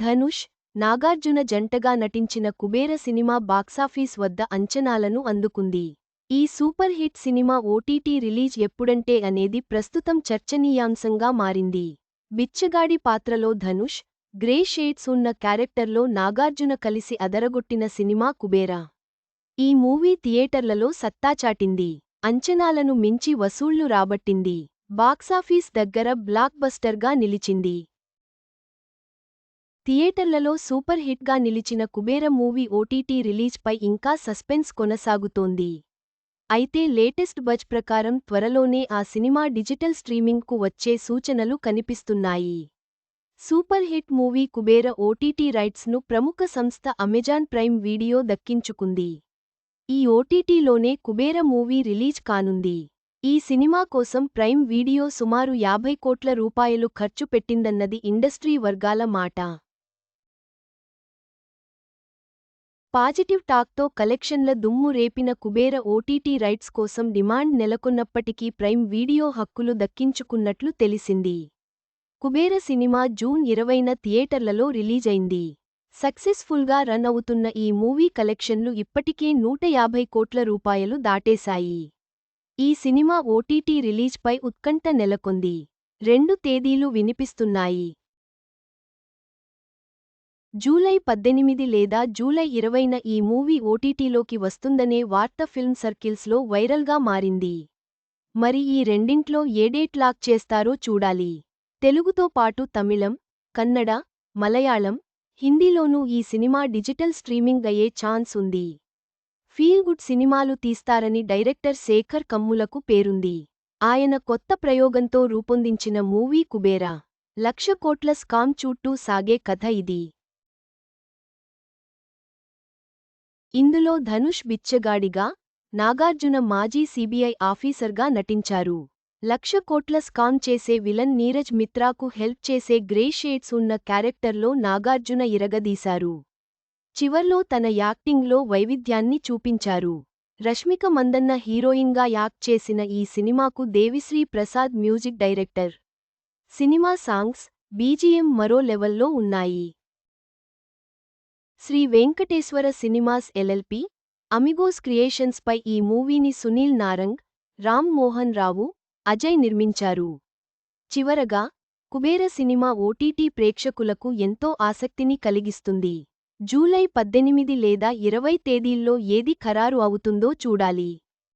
ధనుష్ నాగార్జున జంటగా నటించిన Kubera cinema box office వద్ద అంచనాలను అందుకుంది. ఈ super hit cinema OTT release ఎప్పుడంటే అనేది ప్రస్తుతం చర్చనీయాంశంగా మారింది. బిచ్చగాడి పాత్రలో ధనుష్ గ్రే షేడ్స్ ఉన్న క్యారెక్టర్లో నాగార్జున కలిసి అదరగొట్టిన సినిమా కుబేరా. ఈ మూవీ థియేటర్లలో సత్తాచాటింది అంచనాలను మించి వసూళ్ళు రాబట్టింది. బాక్సాఫీస్ దగ్గర బ్లాక్ బస్టర్గా నిలిచింది. థియేటర్లలో సూపర్ హిట్గా నిలిచిన కుబేర మూవీ ఓటీటీ రిలీజ్పై ఇంకా సస్పెన్స్ కొనసాగుతోంది. అయితే లేటెస్ట్ బజ్ ప్రకారం త్వరలోనే ఆ సినిమా డిజిటల్ స్ట్రీమింగ్కు వచ్చే సూచనలు కనిపిస్తున్నాయి. Super hit movie Kubera OTT రైట్స్ను ప్రముఖ సంస్థ అమెజాన్ ప్రైమ్ వీడియో దక్కించుకుంది. ఈ ఓటీటీలోనే కుబేర మూవీ రిలీజ్ కానుంది. ఈ సినిమా కోసం ప్రైమ్ వీడియో సుమారు యాభై కోట్ల రూపాయలు ఖర్చు పెట్టిందన్నది ఇండస్ట్రీ వర్గాల మాట. పాజిటివ్ టాక్తో కలెక్షన్ల దుమ్ము రేపిన కుబేర ఓటీటీ రైట్స్ కోసం డిమాండ్ నెలకొన్నప్పటికీ ప్రైమ్ వీడియో హక్కులు దక్కించుకున్నట్లు తెలిసింది. కుబేర సినిమా జూన్ ఇరవైన థియేటర్లలో రిలీజైంది. సక్సెస్ఫుల్గా రన్ అవుతున్న ఈ మూవీ కలెక్షన్లు ఇప్పటికే నూట యాభై కోట్ల రూపాయలు దాటేశాయి. ఈ సినిమా ఓటీటీ రిలీజ్పై ఉత్కంఠ నెలకొంది. రెండు తేదీలు వినిపిస్తున్నాయి. జూలై పద్దెనిమిది లేదా జూలై ఇరవైన ఈ మూవీ ఓటీటీలోకి వస్తుందనే వార్త ఫిల్మ్ సర్కిల్స్లో వైరల్గా మారింది. మరి ఈ రెండింట్లో ఏడేట్ లాక్ చేస్తారో చూడాలి. తెలుగుతో పాటు తమిళం కన్నడ మలయాళం హిందీలోనూ ఈ సినిమా డిజిటల్ స్ట్రీమింగ్ అయ్యే ఛాన్స్ ఉంది. ఫీల్ గుడ్ సినిమాలు తీస్తారని డైరెక్టర్ శేఖర్ కమ్ములకు పేరుంది. ఆయన కొత్త ప్రయోగంతో రూపొందించిన మూవీ కుబేరా లక్ష కోట్ల స్కామ్ చుట్టూ సాగే కథ ఇది. ఇందులో ధనుష్ బిచ్చగాడిగా నాగార్జున మాజీ సీబీఐ ఆఫీసర్గా నటించారు. లక్ష కోట్ల స్కామ్ చేసే విలన్ నీరజ్ మిత్రాకు హెల్ప్ చేసే గ్రే షేడ్స్ ఉన్న క్యారెక్టర్లో నాగార్జున ఇరగదీశారు. చివర్లో తన యాక్టింగ్లో వైవిధ్యాన్ని చూపించారు. రష్మిక మందన్న హీరోయిన్గా యాక్ట్ చేసిన ఈ సినిమాకు Devi Sri Prasad music director. Cinema songs BGM మరో లెవెల్లో ఉన్నాయి. Sri Venkateswara cinemas LLP Amigos క్రియేషన్స్పై ఈ మూవీని సునీల్ నారంగ్ రామ్ మోహన్ రావు అజయ్ నిర్మించారు. చివరగా కుబేర సినిమా ఓటీటీ ప్రేక్షకులకు ఎంతో ఆసక్తిని కలిగిస్తుంది. జూలై పద్దెనిమిది లేదా ఇరవై తేదీల్లో ఏది ఖరారు అవుతుందో చూడాలి.